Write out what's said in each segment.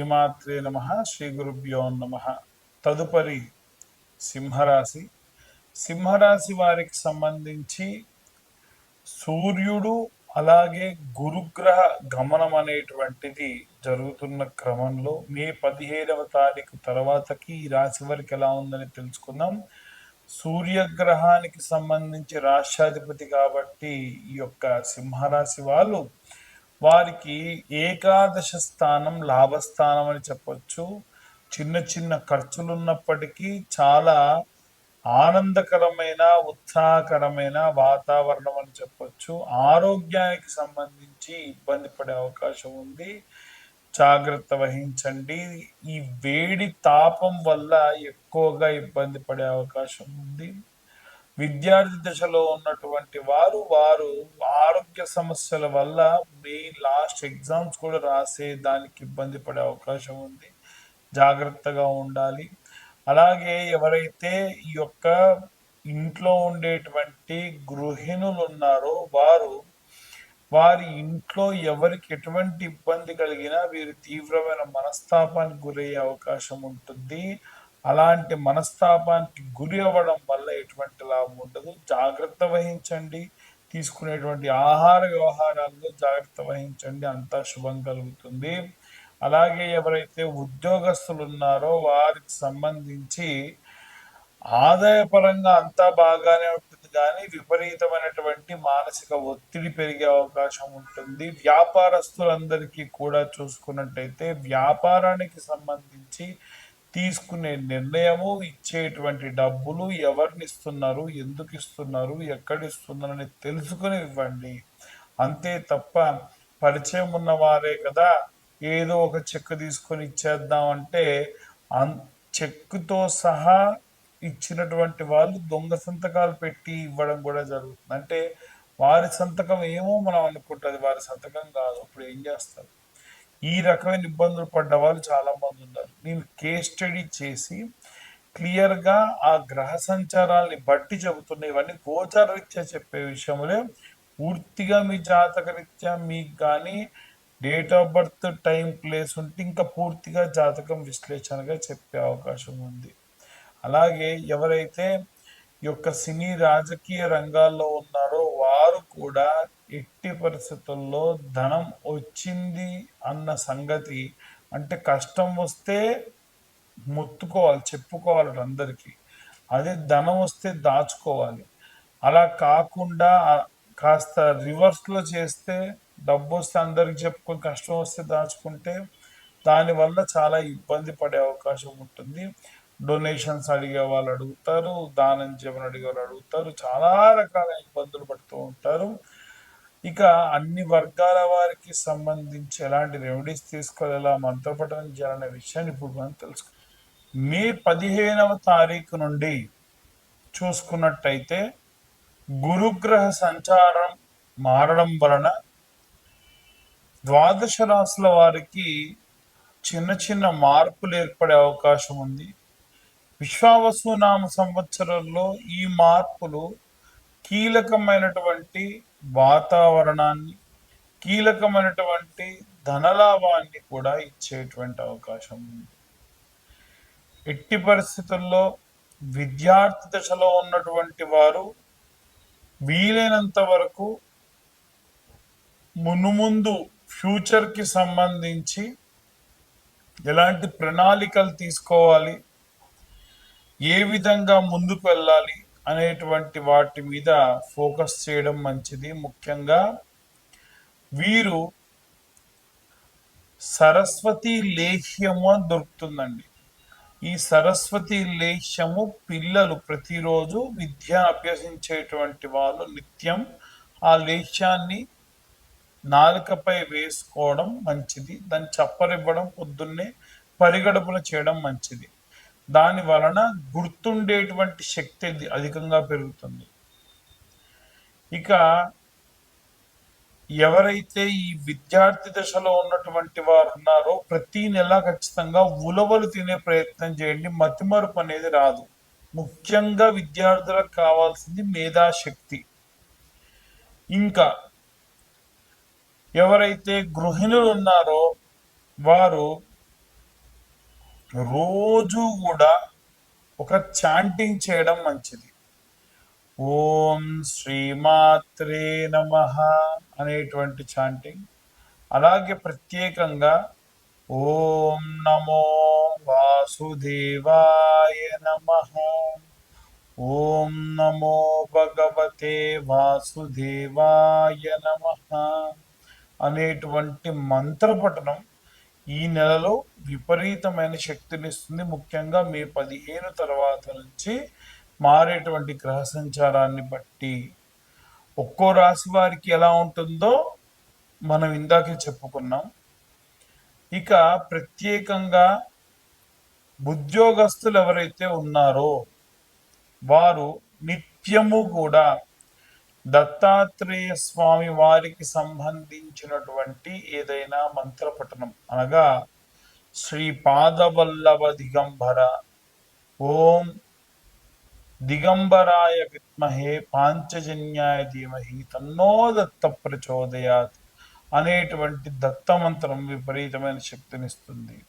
శ్రీమాత్రే నమ శ్రీ గురుభ్యో నమ. తదుపరి సింహరాశి. సింహరాశి వారికి సంబంధించి సూర్యుడు అలాగే గురుగ్రహ గమనం అనేటువంటిది జరుగుతున్న క్రమంలో మే పదిహేడవ తారీఖు తర్వాతకి ఈ రాశి వారికి ఎలా ఉందని తెలుసుకుందాం. సూర్యగ్రహానికి సంబంధించి రాష్ట్రాధిపతి కాబట్టి ఈ యొక్క సింహరాశి వాళ్ళు వారికి ఏకాదశ స్థానం లాభస్థానం అని చెప్పొచ్చు. చిన్న చిన్న ఖర్చులు ఉన్నప్పటికీ చాలా ఆనందకరమైన ఉత్సాహకరమైన వాతావరణం అని చెప్పొచ్చు. ఆరోగ్యానికి సంబంధించి ఇబ్బంది పడే అవకాశం ఉంది. జాగ్రత్త వహించండి. ఈ వేడి తాపం వల్ల ఎక్కువగా ఇబ్బంది పడే అవకాశం ఉంది. విద్యార్థి దశలో ఉన్నటువంటి వారు వారు ఆరోగ్య సమస్యల వల్ల మీ లాస్ట్ ఎగ్జామ్స్ కూడా రాసే దానికి ఇబ్బంది పడే అవకాశం ఉంది. జాగ్రత్తగా ఉండాలి. అలాగే ఎవరైతే ఈ యొక్క ఇంట్లో ఉండేటువంటి గృహిణులు ఉన్నారో వారు వారి ఇంట్లో ఎవరికి ఎటువంటి ఇబ్బంది కలిగినా వీరు తీవ్రమైన మనస్తాపానికి గురయ్యే అవకాశం ఉంటుంది. అలాంటి మనస్తాపానికి గురి అవ్వడం వల్ల ఎటువంటి లాభం ఉండదు. జాగ్రత్త వహించండి. తీసుకునేటువంటి ఆహార వ్యవహారాల్లో జాగ్రత్త వహించండి. అంతా శుభం కలుగుతుంది. అలాగే ఎవరైతే ఉద్యోగస్తులు ఉన్నారో వారికి సంబంధించి ఆదాయపరంగా అంతా బాగానే ఉంటుంది. కానీ విపరీతమైనటువంటి మానసిక ఒత్తిడి పెరిగే అవకాశం ఉంటుంది. వ్యాపారస్తులందరికీ కూడా చూసుకున్నట్టయితే వ్యాపారానికి సంబంధించి తీసుకునే నిర్ణయము ఇచ్చేటువంటి డబ్బులు ఎవరిని ఇస్తున్నారు ఎందుకు ఇస్తున్నారు ఎక్కడ ఇస్తున్నారని తెలుసుకుని ఇవ్వండి. అంతే తప్ప పరిచయం ఉన్నవారే కదా ఏదో ఒక చెక్ తీసుకొని ఇచ్చేద్దాం అంటే అన్ చెక్కుతో సహా ఇచ్చినటువంటి వాళ్ళు దొంగ సంతకాలు పెట్టి ఇవ్వడం కూడా జరుగుతుంది. అంటే వారి సంతకం ఏమో మనం అనుకుంటుంది వారి సంతకం కాదు. ఇప్పుడు ఏం చేస్తారు? ఈ రకమైన ఇబ్బందులు పడ్డ వాళ్ళు చాలా మంది ఉన్నారు. నేను కేస్ స్టడీ చేసి క్లియర్గా ఆ గ్రహ సంచారాల్ని బట్టి చెబుతున్న ఇవన్నీ గోచార రీత్యా చెప్పే విషయంలో పూర్తిగా మీ జాతక రీత్యా మీకు కానీ date of birth time place ఉంటే ఇంకా పూర్తిగా జాతకం విశ్లేషణగా చెప్పే అవకాశం ఉంది. అలాగే ఎవరైతే ఈ యొక్క సినీ రాజకీయ రంగాల్లో ఉన్నారో వారు కూడా ఎట్టి పరిస్థితుల్లో ధనం వచ్చింది అన్న సంగతి అంటే కష్టం వస్తే మొత్తుకోవాలి చెప్పుకోవాలి అందరికీ. అదే ధనం వస్తే దాచుకోవాలి. అలా కాకుండా కాస్త రివర్స్లో చేస్తే డబ్బు వస్తే అందరికి చెప్పుకొని కష్టం వస్తే దాచుకుంటే దానివల్ల చాలా ఇబ్బంది పడే అవకాశం ఉంటుంది. డొనేషన్స్ అడిగే వాళ్ళు అడుగుతారు దానం చేయమని అడిగే వాళ్ళు అడుగుతారు. చాలా రకాల ఇబ్బందులు పడుతూ ఉంటారు. ఇక అన్ని వర్గాల వారికి సంబంధించి ఎలాంటి రెమెడీస్ తీసుకోవాలి ఎలా మంత్రపఠనం చేయాలనే విషయాన్ని ఇప్పుడు మనం తెలుసుకో మే పదిహేనవ తారీఖు నుండి చూసుకున్నట్టయితే గురుగ్రహ సంచారం మారడం వలన ద్వాదశ రాశుల వారికి చిన్న చిన్న మార్పులు ఏర్పడే అవకాశం ఉంది. విశ్వావసునామ సంవత్సరంలో ఈ మార్పులు కీలకమైనటువంటి వాతావరణాన్ని కీలకమైనటువంటి ధనలాభాన్ని కూడా ఇచ్చేటువంటి అవకాశం ఉంది. ఎట్టి పరిస్థితుల్లో విద్యార్థి దశలో ఉన్నటువంటి వారు వీలైనంత వరకు మునుముందు ఫ్యూచర్కి సంబంధించి ఎలాంటి ప్రణాళికలు తీసుకోవాలి ఏ విధంగా ముందుకు వెళ్ళాలి అనేటువంటి వాటి మీద ఫోకస్ చేయడం మంచిది. ముఖ్యంగా వీరు సరస్వతి లేహ్యము అని దొరుకుతుందండి. ఈ సరస్వతి లేహ్యము పిల్లలు ప్రతిరోజు విద్య అభ్యసించేటువంటి వాళ్ళు నిత్యం ఆ లేహ్యాన్ని నాలుకపై వేసుకోవడం మంచిది. దాన్ని చప్పరివ్వడం పొద్దున్నే పరిగడుపున చేయడం మంచిది. దాని వలన గుర్తుండేటువంటి శక్తి అధికంగా పెరుగుతుంది. ఇక ఎవరైతే ఈ విద్యార్థి దశలో ఉన్నటువంటి వారు ఉన్నారో ప్రతి నెల ఖచ్చితంగా ఉలవలు తినే ప్రయత్నం చేయండి. మతిమరుపు అనేది రాదు. ముఖ్యంగా విద్యార్థులకు కావాల్సింది మేధాశక్తి. ఇంకా ఎవరైతే గృహిణులు ఉన్నారో వారు రోజు కూడా ఒక చాంటింగ్ చేయడం మంచిది. ఓం శ్రీమాత్రే నమ అనేటువంటి చాంటింగ్. అలాగే ప్రత్యేకంగా ఓం నమో వాసుదేవాయ నమ. ఓం నమో భగవతే వాసుదేవాయ నమ అనేటువంటి మంత్రపఠనం ఈ నెలలో విపరీతమైన శక్తినిస్తుంది ముఖ్యంగా మే పదిహేను తర్వాత నుంచి మారేటువంటి గ్రహ సంచారాన్ని బట్టి. ఒక్కో రాశి వారికి ఎలా ఉంటుందో మనం ఇందాకే చెప్పుకున్నాం. ఇక ప్రత్యేకంగా ఉద్యోగస్తులు ఎవరైతే ఉన్నారో వారు నిత్యము కూడా దత్తాత్రేయ స్వామి వారికి సంబంధించినటువంటి ఏదైనా మంత్రపఠనం. అనగా శ్రీ పాదవల్లభ దిగంబర ఓం దిగంబరాయ విద్మహే పాంచజన్యాయ ధీమహి తన్నో దత్త ప్రచోదయాత్ అనేటువంటి దత్తమంత్రం విపరీతమైన శక్తినిస్తుంది.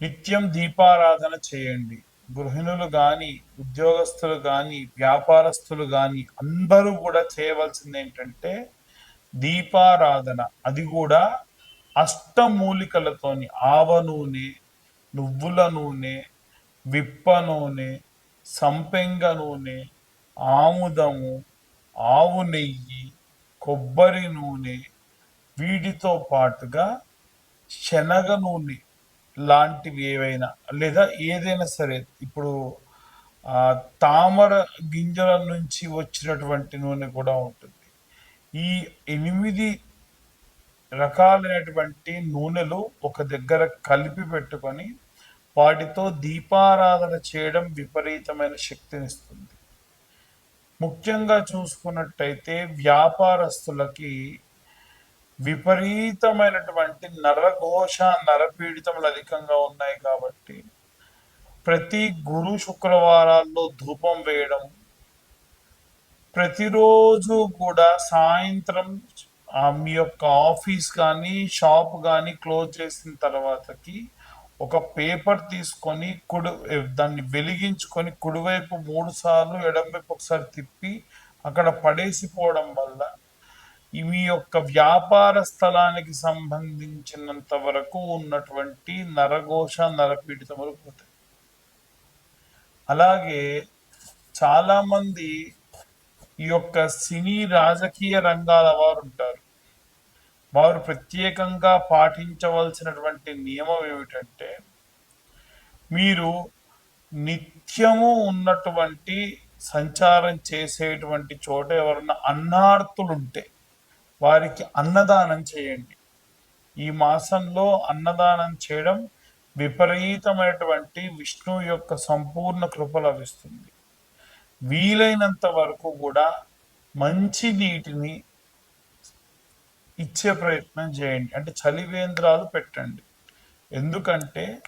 నిత్యం దీపారాధన చేయండి. గృహిణులు కానీ ఉద్యోగస్తులు కానీ వ్యాపారస్తులు కానీ అందరూ కూడా చేయవలసింది ఏంటంటే దీపారాధన. అది కూడా అష్టమూలికలతోని ఆవ నూనె నువ్వుల నూనె విప్ప నూనె సంపెంగ నూనె ఆముదము ఆవు నెయ్యి కొబ్బరి నూనె వీటితో పాటుగా శనగ నూనె లాంటివి ఏవైనా లేదా ఏదైనా సరే ఇప్పుడు తామర గింజల నుంచి వచ్చినటువంటి నూనె కూడా ఉంటుంది. ఈ ఎనిమిది రకాలైనటువంటి నూనెలు ఒక దగ్గర కలిపి పెట్టుకొని వాటితో దీపారాధన చేయడం విపరీతమైన శక్తినిస్తుంది. ముఖ్యంగా చూసుకున్నట్టయితే వ్యాపారస్తులకి విపరీతమైనటువంటి నరఘోష నరపీడితములు అధికంగా ఉన్నాయి కాబట్టి ప్రతి గురు శుక్రవారాల్లో ధూపం వేయడం ప్రతిరోజు కూడా సాయంత్రం మీ యొక్క ఆఫీస్ కానీ షాప్ కానీ క్లోజ్ చేసిన తర్వాతకి ఒక పేపర్ తీసుకొని కుడి దాన్ని వెలిగించుకొని కుడివైపు మూడు సార్లు ఎడంవైపు ఒకసారి తిప్పి అక్కడ పడేసిపోవడం వల్ల ఇవి యొక్క వ్యాపార స్థలానికి సంబంధించినంత వరకు ఉన్నటువంటి నరఘోష నరపీడితములు పోతాయి. అలాగే చాలామంది ఈ యొక్క సినీ రాజకీయ రంగాల వారు ఉంటారు. వారు ప్రత్యేకంగా పాటించవలసినటువంటి నియమం ఏమిటంటే మీరు నిత్యము ఉన్నటువంటి సంచారం చేసేటువంటి చోట ఎవరన్నా అన్నార్తులుంటే వారికి అన్నదానం చేయండి. ఈ మాసంలో అన్నదానం చేయడం విపరీతమైనటువంటి విష్ణు యొక్క సంపూర్ణ కృప లభిస్తుంది. వీలైనంత వరకు కూడా మంచి నీటిని ఇచ్చే ప్రయత్నం చేయండి. అంటే చలివేంద్రాలు పెట్టండి. ఎందుకంటే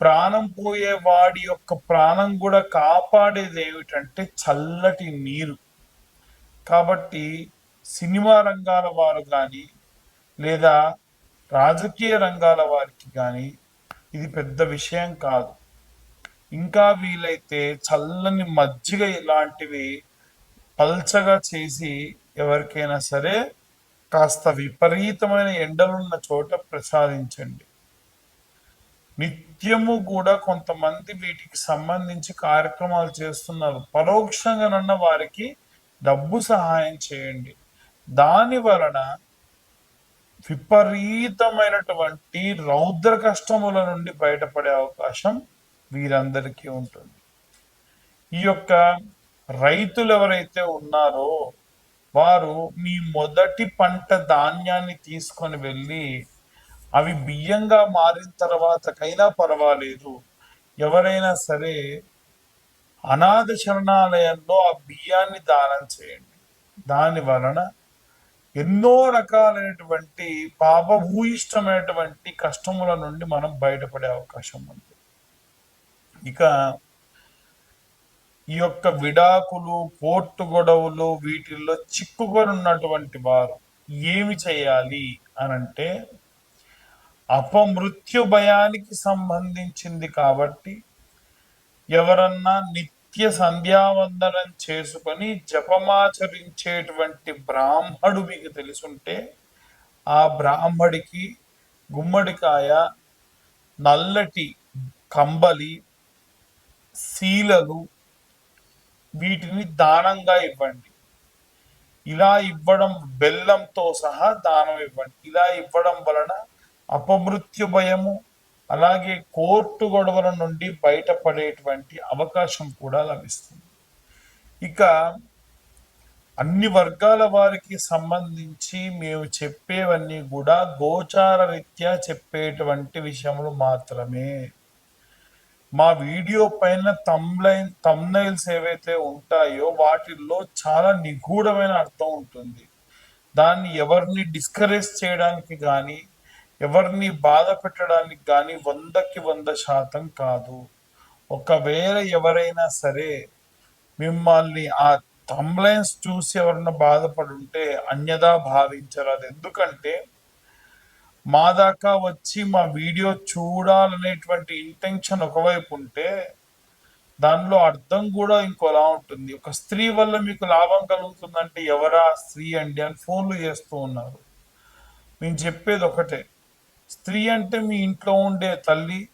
ప్రాణం పోయే వాడి యొక్క ప్రాణం కూడా కాపాడేది ఏమిటంటే చల్లటి నీరు. కాబట్టి సినిమా రంగాల వారు కానీ లేదా రాజకీయ రంగాల వారికి కానీ ఇది పెద్ద విషయం కాదు. ఇంకా వీలైతే చల్లని మజ్జిగ ఇలాంటివి పల్చగా చేసి ఎవరికైనా సరే కాస్త విపరీతమైన ఎండలున్న చోట ప్రసాదించండి. నిత్యము కూడా కొంతమంది వీటికి సంబంధించి కార్యక్రమాలు చేస్తున్నారు. పరోక్షంగానన్న వారికి డబ్బు సహాయం చేయండి. దాని వలన విపరీతమైనటువంటి రౌద్ర కష్టముల నుండి బయటపడే అవకాశం వీరందరికీ ఉంటుంది. ఈ యొక్క రైతులు ఎవరైతే ఉన్నారో వారు మీ మొదటి పంట ధాన్యాన్ని తీసుకొని వెళ్ళి అవి బియ్యంగా మారిన తర్వాతకైనా పర్వాలేదు. ఎవరైనా సరే అనాథ శరణాలయంలో ఆ బియ్యాన్ని దానం చేయండి. దాని వలన ఎన్నో రకాలైనటువంటి పాపభూయిష్టమైనటువంటి కష్టముల నుండి మనం బయటపడే అవకాశం ఉంది. ఇక ఈ యొక్క విడాకులు కోర్టు గొడవలు వీటిల్లో చిక్కుకొని ఉన్నటువంటి వారు ఏమి చేయాలి అని అంటే అపమృత్యు భయానికి సంబంధించింది కాబట్టి ఎవరన్నా నిత్య నిత్య సంధ్యావందనం చేసుకొని జపమాచరించేటువంటి బ్రాహ్మడు మీకు తెలుసుంటే ఆ బ్రాహ్మడికి గుమ్మడికాయ నల్లటి కంబలి శీలలు వీటిని దానంగా ఇవ్వండి. ఇలా ఇవ్వడం బెల్లంతో సహా దానం ఇవ్వండి. ఇలా ఇవ్వడం వలన అపమృత్యు భయము అలాగే కోర్టు గొడవల నుండి బయటపడేటువంటి అవకాశం కూడా లభిస్తుంది. ఇక అన్ని వర్గాల వారికి సంబంధించి మేము చెప్పేవన్నీ కూడా గోచార రీత్యా చెప్పేటువంటి విషయములు మాత్రమే. మా వీడియో పైన తమ్లైన్ తమ్నైల్స్ ఏవైతే ఉంటాయో వాటిల్లో చాలా నిగూఢమైన అర్థం ఉంటుంది. దాన్ని ఎవరిని డిస్కరేజ్ చేయడానికి కానీ ఎవరిని బాధ పెట్టడానికి కానీ వందకి వంద శాతం కాదు. ఒకవేళ ఎవరైనా సరే మిమ్మల్ని ఆ తంబ్లైన్స్ చూసి ఎవరన్నా బాధపడుంటే అన్యదా భావించరు. అది ఎందుకంటే మా దాకా వచ్చి మా వీడియో చూడాలనేటువంటి ఇంటెన్షన్ ఒకవైపు ఉంటే దానిలో అర్థం కూడా ఇంకోలా ఉంటుంది. ఒక స్త్రీ వల్ల మీకు లాభం కలుగుతుందంటే ఎవరా స్త్రీ అండి అని ఫోన్లు చేస్తూ ఉన్నారు. మేము చెప్పేది ఒకటే. స్త్రీ అంటే మీ ఇంట్లో ఉండే తల్లి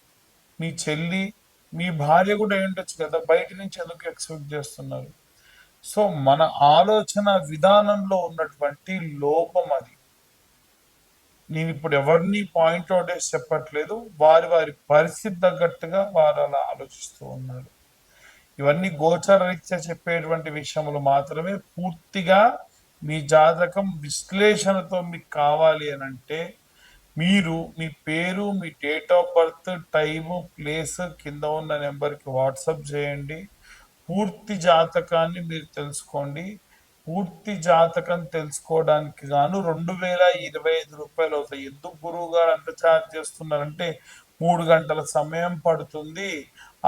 మీ చెల్లి మీ భార్య కూడా ఏంటొచ్చు కదా. బయట నుంచి ఎందుకు ఎక్స్పెక్ట్ చేస్తున్నారు? సో మన ఆలోచన విధానంలో ఉన్నటువంటి లోపం అది. నేను ఇప్పుడు ఎవరిని పాయింట్ అవుట్ చేసి చెప్పట్లేదు. వారి వారి పరిస్థితి తగ్గట్టుగా వారు అలా ఆలోచిస్తూ ఉన్నారు. ఇవన్నీ గోచర రీత్యా చెప్పేటువంటి విషయములు మాత్రమే పూర్తిగా మీ జాతకం విశ్లేషణతో మీకు కావాలి అని అంటే మీరు మీ పేరు మీ date of birth time place కింద ఉన్న నెంబర్కి వాట్సాప్ చేయండి. పూర్తి జాతకాన్ని మీరు తెలుసుకోండి. పూర్తి జాతకం తెలుసుకోవడానికి గాను రెండు వేల ఇరవై ఐదు రూపాయలు అవుతాయి. ఎందుకు గురువు గారు అంత ఛార్జ్ చేస్తున్నారంటే మూడు గంటల సమయం పడుతుంది.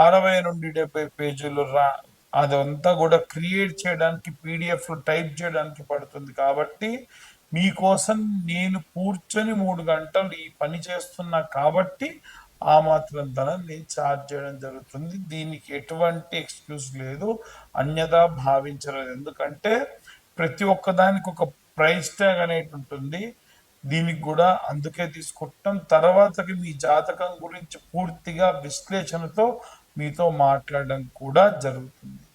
అరవై నుండి డెబ్బై పేజీలు రా అదంతా కూడా క్రియేట్ చేయడానికి పీడిఎఫ్ టైప్ చేయడానికి పడుతుంది. కాబట్టి మీకోసం నేను కూర్చొని మూడు గంటలు ఈ పని చేస్తున్నా కాబట్టి ఆ మాత్రం ధనం నేను ఛార్జ్ చేయడం జరుగుతుంది. దీనికి ఎటువంటి ఎక్స్క్యూజ్ లేదు. అన్యదా భావించలేదు ఎందుకంటే ప్రతి ఒక్కదానికి ఒక ప్రైస్ ట్యాగ్ అనేది ఉంటుంది. దీనికి కూడా అందుకే తీసుకుంటాం. తర్వాతకి మీ జాతకం గురించి పూర్తిగా విశ్లేషణతో మీతో మాట్లాడడం కూడా జరుగుతుంది.